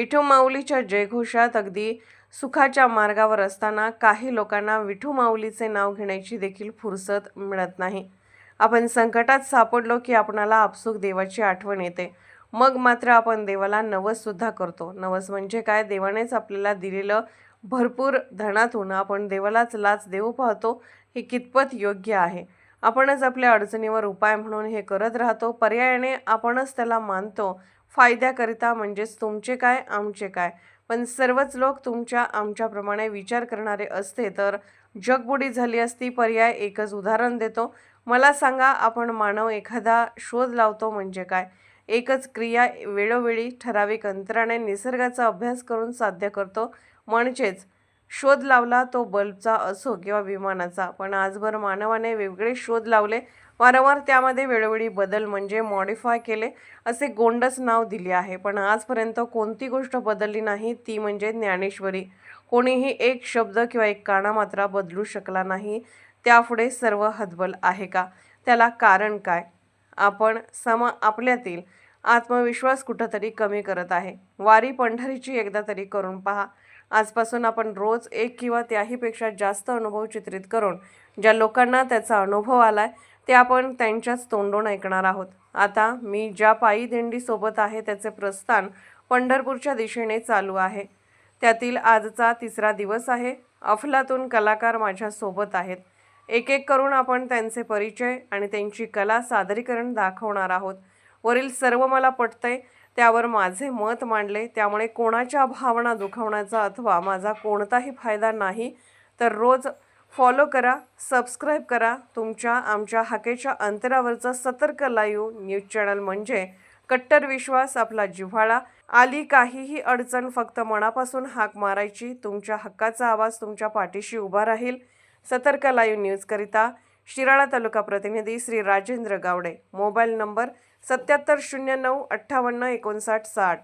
विठू माऊलीच्या जयघोषात अगदी सुखाच्या मार्गावर असताना काही लोकांना विठू माऊलीचे नाव घेण्याची देखील फुरसत मिळत नाही. आपण संकटात सापडलो की आपणाला आपसूक देवाची आठवण येते. मग मात्र आपण देवाला नवससुद्धा करतो. नवस म्हणजे काय? देवानेच आपल्याला दिलेलं भरपूर धनातून आपण देवालाच लाच देऊ पाहतो. हे कितपत योग्य आहे? आपणच आपल्या अडचणीवर उपाय म्हणून हे करत राहतो. पर्यायाने आपणच त्याला मानतो. फायद्याकरिता म्हणजेच तुमचे काय आमचे काय? पण सर्वच लोक तुमच्या आमच्याप्रमाणे विचार करणारे असते तर जगबुडी झाली असती पर्याय एकच उदाहरण देतो. मला सांगा आपण मानव एखादा शोध लावतो म्हणजे काय? एकच क्रिया वेळोवेळी ठराविक अंतराने निसर्गाचा अभ्यास करून साध्य करतो. म्हणजेच शोध लावला तो बल्बचा असो किंवा विमानाचा. पण आजभर मानवाने वेगळे शोध लावले. वारंवार त्यामध्ये वेळोवेळी बदल म्हणजे मॉडिफाय केले असे गोंडस नाव दिले आहे. पण आजपर्यंत कोणती गोष्ट बदलली नाही ती म्हणजे ज्ञानेश्वरी. कोणीही एक शब्द किंवा एक कानामात्रा बदलू शकला नाही. त्यापुढे सर्व हतबल आहे का? त्याला कारण काय? आपण सम आपल्यातील आत्मविश्वास कुठंतरी कमी करत आहे. वारी पंढरीची एकदा तरी करून पहा. आजपासून आपण रोज एक किंवा त्याहीपेक्षा जास्त अनुभव चित्रित करून ज्या लोकांना त्याचा अनुभव आला आहे ते आपण त्यांच्याच तोंडून ऐकणार आहोत. आता मी ज्या पायी दिंडीसोबत आहे त्याचे प्रस्थान पंढरपूरच्या दिशेने चालू आहे. त्यातील आजचा तिसरा दिवस आहे. अफलातून कलाकार माझ्यासोबत आहेत. एक एक करून आपण त्यांचे परिचय आणि त्यांची कला सादरीकरण दाखवणार आहोत. वरील सर्व मला पटतंय. त्यावर माझे मत मांडले. त्यामुळे कोणाच्या भावना दुखावण्याचा अथवा माझा कोणताही फायदा नाही. तर रोज फॉलो करा सबस्क्राईब करा. तुमच्या आमच्या हाकेच्या अंतरावरचं सतर्क लाईव्ह न्यूज चॅनल म्हणजे कट्टर विश्वास आपला जिव्हाळा. आली काहीही अडचण फक्त मनापासून हाक मारायची. तुमच्या हक्काचा आवाज तुमच्या पाठीशी उभा राहील. सतर्क लाईव्ह न्यूजकरिता शिराळा तालुका प्रतिनिधी श्री राजेंद्र गावडे. मोबाईल नंबर सत्याहत्तर शून्य नऊ अठ्ठावन्न एकोणसाठ साठ.